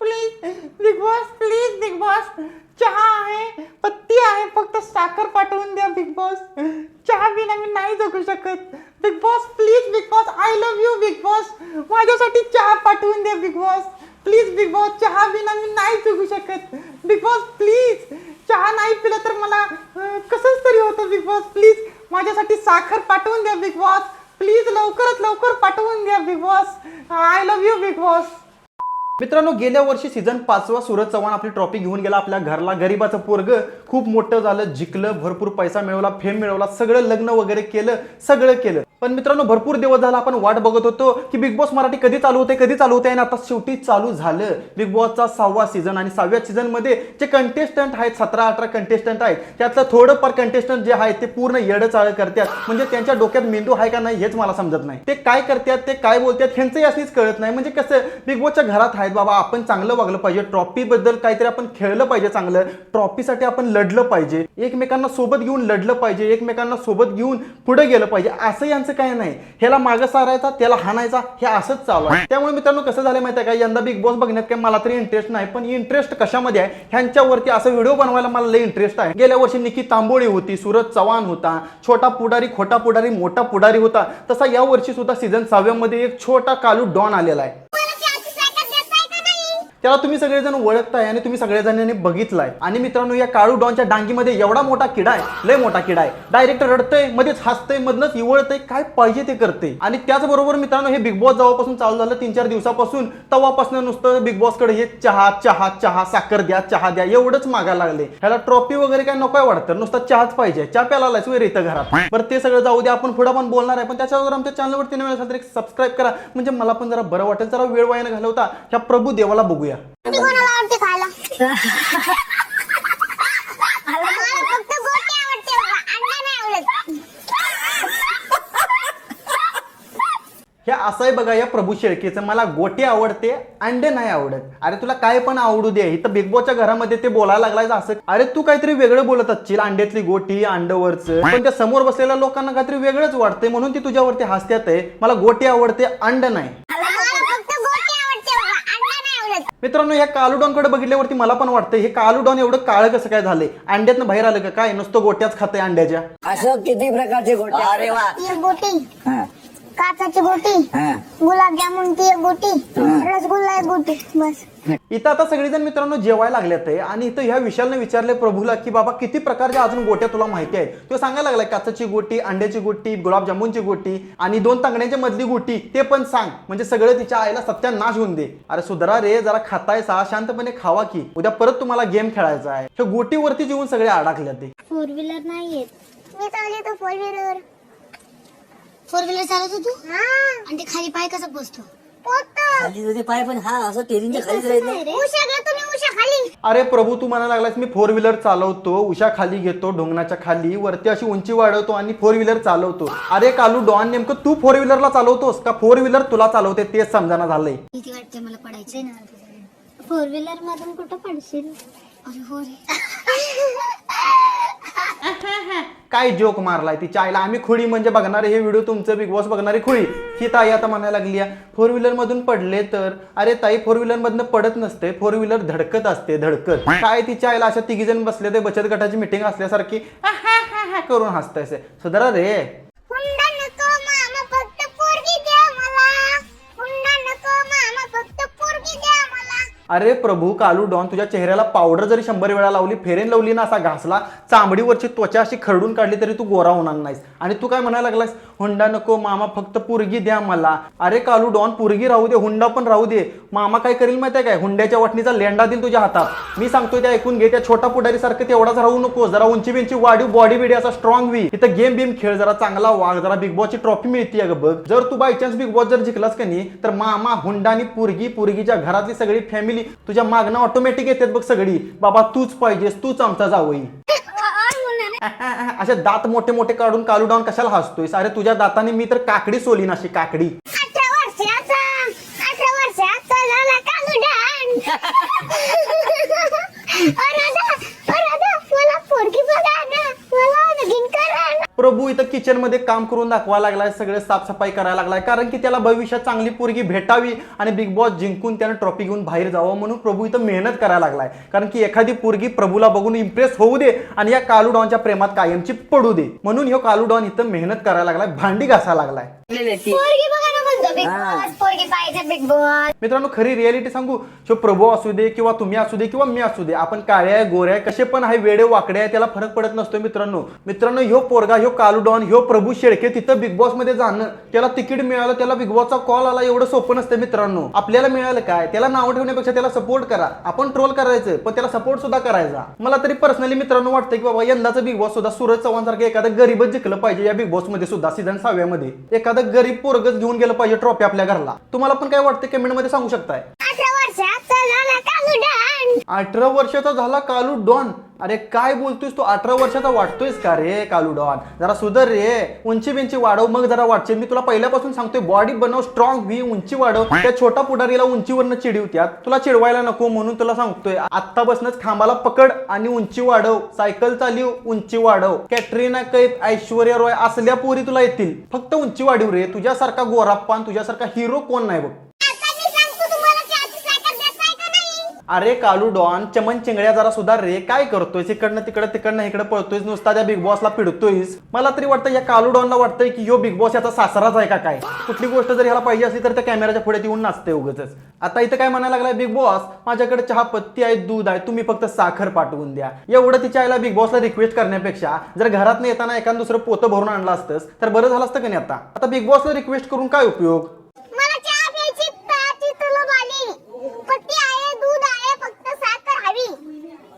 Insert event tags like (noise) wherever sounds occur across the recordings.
Please big boss please big boss चहा आहे पत्ती आहे फक्त साखर पाठवून द्या बिग बॉस चहा बिना मी नाही जगू शकत. Big boss please big boss I love you big boss माझ्यासाठी चहा पाठवून द्या big boss please big boss चहा बिना मी नाही जगू शकत. बिग बॉस प्लीज चहा नाही पिला तर मला कसंच तरी होतं बिग बॉस प्लीज माझ्यासाठी साखर पाठवून द्या बिग बॉस प्लीज लवकरात लवकर पाठवून द्या big boss I love you big boss मित्रांनो गेल्या वर्षी सीझन पाचवा सूरज चव्हाण आपली ट्रॉफी घेऊन गेला आपल्या घरला. गरीबाचं पोरग खूप मोठं झालं जिंकलं भरपूर पैसा मिळवला फेम मिळवला सगळं लग्न वगैरे केलं सगळं केलं. पण मित्रांनो भरपूर दिवस झाला आपण वाट बघत होतो की बिग बॉस मराठी कधी चालू होते कधी चालू होते? आणि आता शेवटी चालू झालं. बिग बॉसचा सहावा सीझन आणि सहाव्या सीझनमध्ये जे कंटेस्टंट आहेत सतरा अठरा कंटेस्टंट आहेत त्यातलं थोडंफार कंटेस्टंट जे आहे ते पूर्ण येड चाळ करतात. म्हणजे त्यांच्या डोक्यात मेंदू आहे का नाही हेच मला समजत नाही. ते काय करतात ते काय बोलतात ह्यांचंही असलीच कळत नाही. म्हणजे कसं बिग बॉसच्या घरात आहेत बाबा आपण चांगलं वागलं पाहिजे. ट्रॉफीबद्दल काहीतरी आपण खेळलं पाहिजे चांगलं. ट्रॉफीसाठी आपण लढलं पाहिजे. एकमेकांना सोबत घेऊन लढलं पाहिजे. एकमेकांना सोबत घेऊन पुढे गेलं पाहिजे. असं यांचं काय नाही. ह्याला मागं सारायचा त्याला हाणायचा हे असंच चालू आहे. त्यामुळे मित्रांनो कसं झालं माहिती आहे का? यंदा बिग बॉस बघण्यात काय मला तरी इंटरेस्ट नाही पण इंटरेस्ट कशामध्ये आहे? ह्यांच्यावरती असं व्हिडिओ बनवायला मला लई इंटरेस्ट आहे. गेल्या वर्षी निकी तांबोळी होती सूरज चव्हाण होता छोटा पुढारी खोटा पुढारी मोठा पुढारी होता. तसा या वर्षी सुद्धा सीझन सहाव्यामध्ये एक छोटा कालू डॉन आलेला आहे. त्याला तुम्ही सगळेजण ओळखताय आणि तुम्ही सगळेजणांनी बघितलाय. आणि मित्रांनो या काळू डॉनच्या डांगीमध्ये एवढा मोठा किडा आहे लय मोठा किडा आहे. डायरेक्ट रडतंय मध्येच हसतंय मधनच इवळतंय काय पाहिजे ते करते आणि त्याचबरोबर मित्रांनो हे बिग बॉस जवळपासून चालू झालं तीन चार दिवसापासून. तवापासून नुसतं बिग बॉसकडे हे चहा चहा चहा साखर द्या चहा द्या एवढंच मागायला लागले. ह्याला ट्रॉफी वगैरे काय नकोय वाटतं? नुसतं चहाच पाहिजे. चहा प्यायला वेळ इथं घरात. बरं ते सगळं जाऊ द्या आपण पुढे पण बोलणार आहे. पण त्याच्यावर आमच्या चॅनलवरती नवीन असेल तर एक सबस्क्राईब करा. म्हणजे मला पण जरा बरं वाटेल. जरा वेळ वायानं घालवता ह्या प्रभू देवाला बघूया. आवडत हे असं आहे बघा. या प्रभू शेळकेचं मला गोटे आवडते अंडे नाही आवडत. अरे तुला काय पण आवडू दे. इथं बिग बॉसच्या घरामध्ये ते बोलायला लागलाय असं. अरे तू काहीतरी वेगळं बोलत असशील अंड्यातली गोटी अंडवरचं. पण त्या समोर बसलेल्या लोकांना काहीतरी वेगळंच वाटतंय म्हणून ती तुझ्यावरती हसत्यात आहे. मला गोटी आवडते अंड नाही मला फक्त गोटी आवडते बाबा अंडा नाही आवडत मित्रांनो ह्या कालूडॉनकडे बघितल्यावरती मला पण वाटतं हे कालूडॉन एवढं काळं कसं काय झालंय? अंड्यातनं बाहेर आलं का? काय? नुसतं गोट्याच खाते अंड्याच्या. असं किती प्रकारचे गोटे अरे वा. हा, काचाची गोटी हा. गुलाबजामुनची एक गोटी रसगुल्ला एक गोटी बस. इथं आता सगळेजण मित्रांनो जेवायला लागल्यात आहे आणि इथं ह्या विशालने विचारले प्रभूला की बाबा किती प्रकारच्या अजून गोट्या तुला माहिती आहेत? तो सांगायला लागलाय काचाची गोटी अंड्याची गोटी गुलाबजामुनची गोटी आणि दोन तांगड्यांच्या मधली गोटी ते पण सांग. म्हणजे सगळं तिच्या आईला सत्यानाश होऊन दे. अरे सुधरा रे जरा खातायचा शांतपणे खावा की. उद्या परत तुम्हाला गेम खेळायचा आहे. ह्या गोटीवरती जेवून सगळे अडकल्यात ते फोर व्हीलर नाही येत मी चालले तो फोर व्हीलर फोर व्हीलर चालवतो तू? हा. आणि ते खाली पाय कसं पोचतो? पोचतो. खाली तुझे पाय पण हा असं टेरिंगच्या खालीच राहत नाही उशा घ्या तुम्ही उशा खाली. अरे प्रभू तू म्हणायला लागलास मी फोर व्हीलर चालवतो. उशा खाली घेतो ढोंगणाच्या खाली. वरती अशी उंची वाढवतो आणि फोर व्हीलर चालवतो. अरे कालू डॉन नेमकं तू फोर व्हीलरला चालवतोस का? फोर व्हीलर तुला चालवते तेच समजाना झालंय. भीती वाटते मला पडायचंय. ना फोर व्हीलर मधून कुठं पडशील? अरे हो रे. (laughs) काय जोक मारलाय तिच्या आईला आम्ही खुळी म्हणजे बघणारे हे व्हिडिओ तुमचं बिग बॉस बघणारी खुळी. ही ताई आता म्हणायला लागली फोर व्हीलर मधून पडले तर? अरे ताई फोर व्हीलर मधनं पडत नसते फोर व्हीलर धडकत असते धडकत. काय तिच्या आईला अशा तिघी जण बसले ते बचत गटाची मिटिंग असल्यासारखी. करून हसतायसे. सुधारा रे. अरे प्रभू कालू डॉन तुझ्या चेहऱ्याला पावडर जरी शंभर वेळा लावली फेरेन लावली ना असा घासला चांबडीवरची त्वचा अशी खरडून काढली तरी तू गोरा होणार नाहीस. आणि तू काय म्हणायला लागलास हुंडा नको मामा फक्त पुरगी द्या मला. अरे कालू डॉन पुरगी राहू दे हुंडा पण राहू दे. मामा काय करील माहिती आहे काय? हुंड्याच्या वाटणीचा लेंडा देईल तुझ्या हातात. मी सांगतोय त्या ऐकून घे त्या छोटा पुढारी सारखं तेवढाच राहू नको. जरा उंची बिंची वाढीव बॉडी बिडी असा स्ट्रॉंग वी. इथं गेम बिम खेळ जरा चांगला वाघ जरा बिग बॉसची ट्रॉफी मिळते अगं बघ. जर तू बाय चान्स बिग बॉस जर जिंकलास का नाही तर मामा हुंडा आणि पुरगी पुरगीच्या घरातली सगळी फॅमिली तुझ्या मागणं ऑटोमॅटिक येतात बघ सगळी. बाबा तूच पाहिजेस तूच आमचा जावई. (laughs) असे दात मोठे मोठे काढून कालू डाऊन कशाला हसतोयस? अरे तुझ्या दाताने मी तर काकडी सोलीन अशी काकडी (laughs) अठरा वर्षाचा अठरा वर्षाचा झाला कालुडान राधा राधा मला पोरगी बघा ना मला लगीन करा ना प्रभू प्रभू इथं किचन मध्ये काम करून दाखवायला लागलाय सगळे साफसफाई करायला लागलाय. कारण की त्याला भविष्यात चांगली पोरगी भेटावी आणि बिग बॉस जिंकून त्यानं ट्रॉफी घेऊन बाहेर जावं म्हणून प्रभू इथं मेहनत करायला लागलाय. कारण की एखादी पोरगी प्रभूला बघून इम्प्रेस होऊ दे आणि या कालू डॉनच्या प्रेमात कायमची पडू दे. म्हणून ह्यो कालू डॉन इथं मेहनत करायला लागलाय भांडी घासायला लागलाय. म्हणतो बिग बॉस पोरगी पाहिजे बिग बॉस मित्रांनो खरी रियालिटी सांगू? शो प्रभू असू दे किंवा तुम्ही असू दे किंवा मी असू दे आपण काळे आहे गोरे आहे कसे पण आहे वेडे वाकडे आहे त्याला फरक पडत नसतो मित्रांनो. मित्रांनो ह्यो पोरगा ह्यो कालूडॉन ह्यो प्रभू शेळके तिथं बिग बॉसमध्ये जाणं त्याला तिकीट मिळालं त्याला बिग बॉसचा कॉल आला एवढं सोपं नसतं मित्रांनो. आपल्याला मिळालं काय? त्याला नाव ठेवण्यापेक्षा त्याला सपोर्ट करा. आपण ट्रोल करायचं पण त्याला सपोर्ट सुद्धा करायचा. मला तरी पर्सनली मित्रांनो वाटतं की बाबा यंदाचं बिग बॉस सुद्धा सूरज चव्हाण सारखं एखादं गरीबच जिंकलं पाहिजे या बिग बॉसमध्ये सुद्धा सीझन सहाव्यामध्ये. एखादं गरीब पोरगच घेऊन गेलं पाहिजे. ट्रॉफी आपल्या घरला. तुम्हाला पण काय वाटतं कमेंटमध्ये सांगू शकताय. अठरा वर्षात झाला कालू डान. अठरा वर्षाचा झाला कालू डॉन. अरे काय बोलतोयस? तू अठरा वर्षाचा वाटतोयस का रे कालू डॉन जरा सुधर रे उंची बिंची वाढव मग जरा वाटचे मी तुला पहिल्यापासून सांगतोय बॉडी बनव स्ट्रॉंग व्ही उंची वाढव. (laughs) त्या छोटा पुढारीला उंचीवरनं चिडवत्यात. तुला चिडवायला नको म्हणून तुला सांगतोय आत्तापासूनच खांबाला पकड आणि उंची वाढव. सायकल चालव उंची वाढव. कॅटरीना कैफ ऐश्वर्या रॉय असल्या पोरी तुला येतील. फक्त उंची वाढीव रे. तुझ्यासारखा गोराप्पान तुझ्यासारखा हिरो कोण नाही बघ आता मी सांगतो तुम्हाला चहाची साखर देताय का नाही अरे कालू डॉन चमन चिंगड्या जरा सुधार रे काय करतोयस? इकडनं तिकडं तिकडनं इकडे पळतोयस नुसता त्या बिग बॉसला पिडतोयस. मला तरी वाटतं या कालू डॉनला वाटतंय की यो बिग बॉस याचा सासराच आहे का काय? कुठली गोष्ट जर ह्याला पाहिजे असली तर त्या कॅमेऱ्याच्या पुढे येऊन नाचते उगच आता इथं काय म्हणायला लागलाय बिग बॉस माझ्याकडे चहा पत्ती आहे दूध आहे तुम्ही फक्त साखर पाठवून द्या. एवढं तिच्या आईला बिग बॉसला रिक्वेस्ट करण्यापेक्षा जर घरात येताना एखादं दुसरं पोतं भरून आणलं असतंस तर बरं झालं असतं का नाही आता? आता बिग बॉसला रिक्वेस्ट करून काय उपयोग मला चहा प्यायची प्याची तुला आली पत्ती आहे दूध आहे फक्त साखर हवी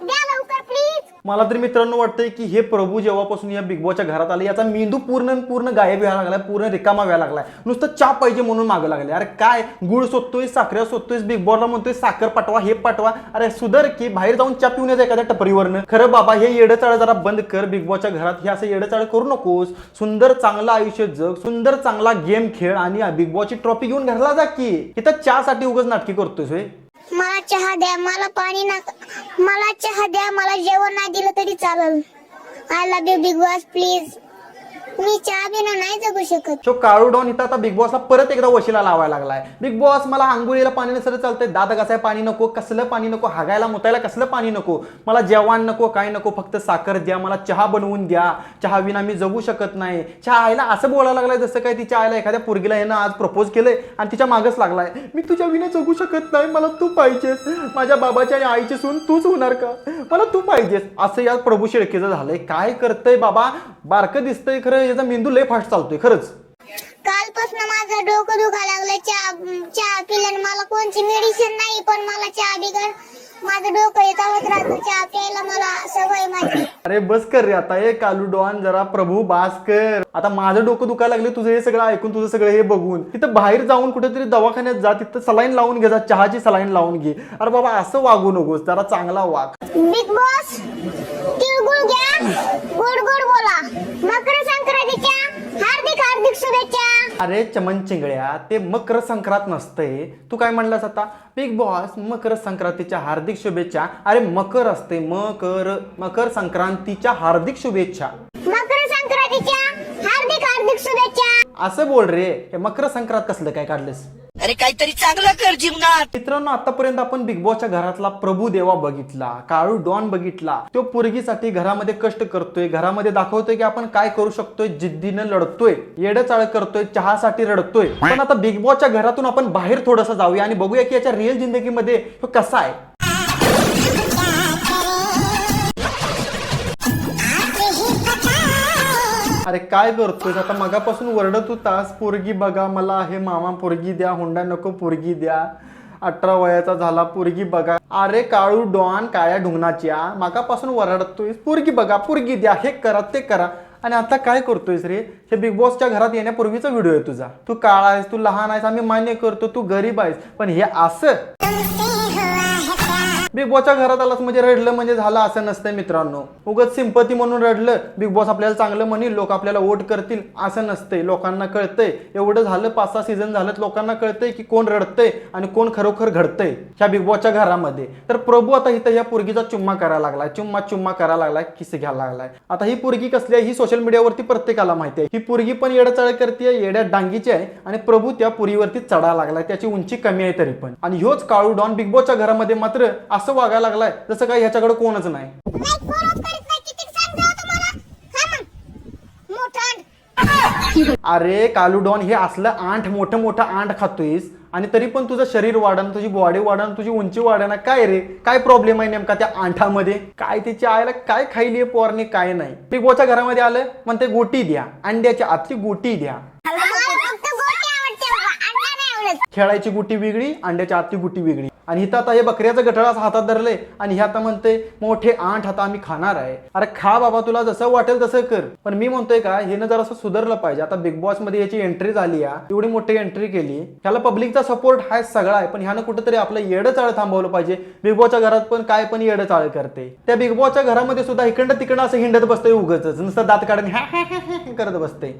द्या लवकर प्लीज मला तरी मित्रांनो वाटतंय की हे प्रभू जेव्हापासून या बिग बॉसच्या घरात आले याचा मेंदू पूर्ण पूर्ण गायब व्हायला लागलाय पूर्ण रिकामा व्हायला लागलाय. नुसतं चा पाहिजे म्हणून मागं लागले अरे काय? गुळ शोधतोय साखर शोधतोय बिग बॉसला म्हणतोय साखर पाठवा हे पाठवा. अरे सुधर की बाहेर जाऊन चा पिऊन यायचं एखाद्या टपरीवरनं. खरं बाबा हे येडचाळ जरा बंद कर बिग बॉसच्या घरात. हे असं येडचाळ करू नकोस. सुंदर चांगलं आयुष्य जग सुंदर चांगला गेम खेळ आणि बिग बॉसची ट्रॉफी घेऊन घरला जा की. इथं चहासाठी उगाच नाटकी करतोय मला चहा द्या मला पाणी नका मला चहा द्या मला जेवण नाही दिलं तरी चालेल. I love you big boss please मी चहा बिना नाही जगू शकत. तो काळू डॉन इथं आता बिग बॉसला परत एकदा वशिला लावायला लागलाय. बिग बॉस मला आंघोळीला पाणी नसलं चालतंय. दादा कसाय पाणी नको कसलं पाणी नको हागायला मुतायला कसलं पाणी नको? मला जेवण नको काय नको फक्त साखर द्या मला चहा बनवून द्या. चहा विना मी जगू शकत नाही. चहा आईला असं बोलायला लागलाय जसं काय तिच्या आईला एखाद्या पोरगीला यानं आज प्रपोज केलंय आणि तिच्या मागच लागलाय. मी तुझ्या विना जगू शकत नाही मला तू पाहिजेस. माझ्या बाबाच्या आणि आईची सून तूच होणार का? मला तू पाहिजेस. असं या प्रभू शेळकेचं झालंय. काय करतंय बाबा? बारकं दिसतंय खरं. याचा मेंदू लय फास्ट चालतोय खरंच. कालपासून माझं डोकं दुखायला लागलं चहा चहा पिल्याने मला कोणची मेडिसिन नाही पण मला चहा बिगर माझं डोकं येतावत राहतं चहा प्यायला मला सवय माझी. अरे बस कर रे आता हे कालू डॉन जरा प्रभू बास कर. आता माझं डोकं दुखायला लागले तुझं हे सगळं ऐकून तुझं सगळं हे बघून. तिथं बाहेर जाऊन कुठेतरी दवाखान्यात जा तिथं सलाईन लावून घे जा चहाची सलाईन लावून घे. अरे बाबा असं वागू नकोस जरा चांगला वाग. बिग बॉस तिळगुळ घ्या गोड गोड बोला. मकर संक्रांतीच्या हार्दिक हार्दिक शुभेच्छा अरे चमन चिंगळ्या ते मकर संक्रांत नसतंय. तू काय म्हणलास आता? बिग बॉस मकर संक्रांतीच्या हार्दिक शुभेच्छा. अरे मकर असते मकर मकर संक्रांतीच्या हार्दिक शुभेच्छा. मकर संक्रांतीच्या शुभेच्छा. असं बोल रे. हे मकर संक्रांत कसलं काय काढलंस? अरे काहीतरी चांगलं कर जीवनात. मित्रांनो आतापर्यंत आपण बिग बॉसच्या घरातला प्रभू देवा बघितला काळू डॉन बघितला. तो पोरगीसाठी घरामध्ये कष्ट करतोय घरामध्ये दाखवतोय की आपण काय करू शकतोय जिद्दीनं लढतोय येडचाळ करतोय चहासाठी रडतोय. पण आता बिग बॉसच्या घरातून आपण बाहेर थोडंसं जाऊया आणि बघूया की याच्या रिअल जिंदगीमध्ये तो कसा आहे. अरे काय करतोय आता मगापासून वरडत होतास पोरगी बघा मला हे मामा पोरगी द्या हुंडा नको पोरगी द्या. अठरा वयाचा झाला पोरगी बघा. अरे काळू डॉन काळ्या ढुंगणाच्या मागापासून वरडतोय पोरगी बघा पोरगी द्या हे करा ते करा. आणि आता काय करतोयस रे? हे बिग बॉसच्या घरात येण्यापूर्वीचा व्हिडिओ आहे तुझा. तू काळा आहेस तू लहान आहेस आम्ही मान्य करतो तू गरीब आहेस. पण हे असं बिग बॉसच्या घरात आलास म्हणजे रडलं म्हणजे झालं असं नसतंय मित्रांनो. उगत सिंपती म्हणून रडलं बिग बॉस आपल्याला चांगलं म्हणेल लोक आपल्याला वोट करतील असं नसतंय. लोकांना कळतंय. एवढं झालं पाच सहा सीझन झालं लोकांना कळतंय की कोण रडतंय आणि कोण खरोखर घडतंय ह्या बिग बॉसच्या घरामध्ये. तर प्रभू आता इथं या पोरगीचा चुम्मा करायला लागलाय चुम्मा चुम्मा करायला लागलाय किस घ्यायला लागलाय. आता ही पोरगी कसली आहे? ही सोशल मीडियावरती प्रत्येकाला माहिती आहे. ही पुरगी पण येडचाळ करते येड्या डांगीची आहे आणि प्रभू त्या पुरीवरती चढायला लागलाय. त्याची उंची कमी आहे तरी पण. आणि ह्योच काळू डॉन बिग बॉसच्या घरामध्ये मात्र असं वागायला लागलाय जसं काय ह्याच्याकडे कोणच नाही. अरे कालू डॉन हे असलं आंठ मोठं मोठं आंठ खातोयस आणि तरी पण तुझं शरीर वाढन तुझी बॉडी वाढन तुझी उंची वाढन काय रे? काय प्रॉब्लेम आहे नेमका त्या आंठामध्ये? काय तिच्या आईला काय खायली पोरने काय नाही. बिग बॉसच्या घरामध्ये आलं म्हणते गोटी द्या अंड्याची आतली गोटी द्या. खेळायची गुटी वेगळी अंड्याच्या आतली गुटी वेगळी. आणि इथं आता हे बकऱ्याचं गठळा असं हातात धरलंय. आणि हे आता म्हणते मोठे आठ आता आम्ही खाणार आहे. अरे खा बाबा तुला जसं वाटेल तसं कर. पण मी म्हणतोय का हे जरा असं सुधारलं पाहिजे. आता बिग बॉसमध्ये याची एंट्री झाली आहे एवढी मोठी एंट्री केली. ह्याला पब्लिकचा सपोर्ट हा सगळा आहे पण ह्यानं कुठेतरी आपलं येडं चाळ थांबवलं पाहिजे. बिग बॉसच्या घरात पण काय पण येडं चाळ करते. त्या बिग बॉसच्या घरामध्ये सुद्धा इकडं तिकडं असं हिंडत बसतंय उगच नुसतं दात काढून (laughs) करत बसते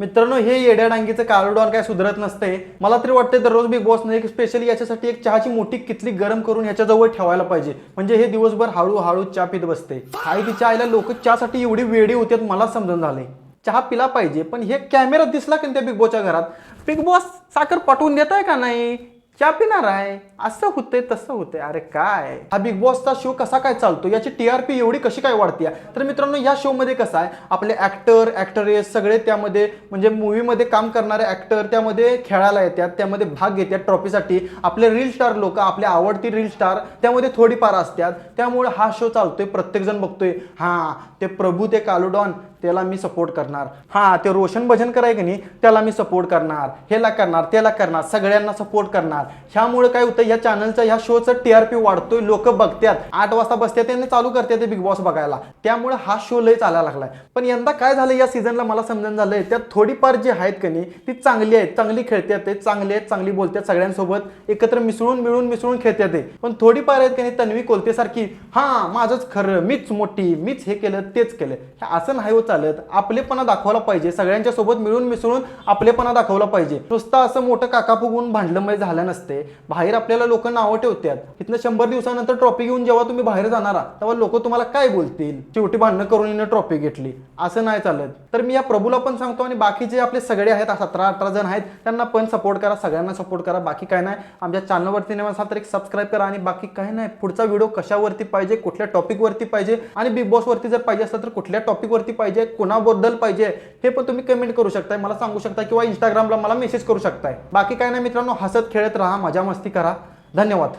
मित्रांनो हे येड्या डांगीचं काळूडॉन काय सुधरत नसते. मला तरी वाटते दररोज बिग बॉसने एक स्पेशली याच्यासाठी एक चहाची मोठी कितली गरम करून याच्याजवळ ठेवायला पाहिजे. म्हणजे हे दिवसभर हळूहळू चहा पित बसते. आई तिच्या आईला लोक चहासाठी एवढी वेडी होते मला समजून झाले चहा पिला पाहिजे पण हे कॅमेरा दिसला की त्या बिग बॉसच्या घरात? बिग बॉस साखर पाठवून देत आहे का नाही? चहा पिणार आहे? असं होतंय तसं होतंय. अरे काय? हा बिग बॉसचा शो कसा काय चालतो? याची टीआरपी एवढी कशी काय वाढते तर मित्रांनो या शो मध्ये कसं आहे? आपले ऍक्टर ऍक्टरेस सगळे त्यामध्ये म्हणजे मूवीमध्ये काम करणारे ऍक्टर त्यामध्ये खेळायला येतात त्यामध्ये भाग घेतात ट्रॉफीसाठी आपले रील स्टार लोक आपले आवडती रील स्टार त्यामध्ये थोडीफार असतात. त्यामुळे हा शो चालतोय प्रत्येक जण बघतोय. हा ते प्रभू ते कालुडॉन त्याला मी सपोर्ट करणार. हा ते रोशन भजन कराय की नाही? त्याला मी सपोर्ट करणार. ह्याला करणार त्याला करणार सगळ्यांना सपोर्ट करणार. ह्यामुळे काय होतं या चॅनलचा ह्या शोचं टीआरपी वाढतोय लोक बघतात आठ वाजता बसतात त्यांनी चालू करतात बिग बॉस बघायला. त्यामुळे हा शो लय चालायला लागलाय. पण यंदा काय झालं या सीझनला मला समजून झालंय त्यात थोडीफार जी आहेत का नाही ती चांगली आहेत चांगली खेळतात ते चांगली आहेत चांगली बोलतात सगळ्यांसोबत एकत्र मिसळून मिळून मिसळून खेळतात ते. पण थोडीफार आहेत कनी तन्वी तन्वी कोलतेसारखी हा माझंच खरं मीच मोठी मीच हे केलं तेच केलं. असं नाही होत चालत. आपलेपणा दाखवला पाहिजे सगळ्यांच्या सोबत मिळून मिसळून आपलेपणा दाखवला पाहिजे. नुसतं असं मोठं काका फुगून भांडलं झालं नसते. बाहेर आपल्याला लोक नावं ठेवतात. इथनं शंभर दिवसानंतर ट्रॉफी घेऊन जेव्हा तुम्ही बाहेर जाणारा तेव्हा लोक तुम्हाला काय बोलतील? शेवटी भांडणं करून हिनं ट्रॉफी घेतली. असं नाही चालत. तर मी या प्रभूला पण सांगतो आणि बाकीचे आपले सगळे आहेत सतरा अठरा जण आहेत त्यांना पण सपोर्ट करा सगळ्यांना सपोर्ट करा. बाकी काय नाही आमच्या चॅनलवरती नेम असाल तर एक सबस्क्राईब करा. आणि बाकी काय नाही पुढचा व्हिडिओ कशावरती पाहिजे कुठल्या टॉपिकवरती पाहिजे आणि बिग बॉसवरती जर पाहिजे असेल तर कुठल्या टॉपिकवरती पाहिजे कोणाबद्दल पाहिजे हे पण तुम्ही कमेंट करू शकताय. मला सांगू शकता किंवा इंस्टाग्रामला मला मेसेज करू शकताय. बाकी काय नाही मित्रांनो हसत खेळत राहा मजा मस्ती करा. धन्यवाद.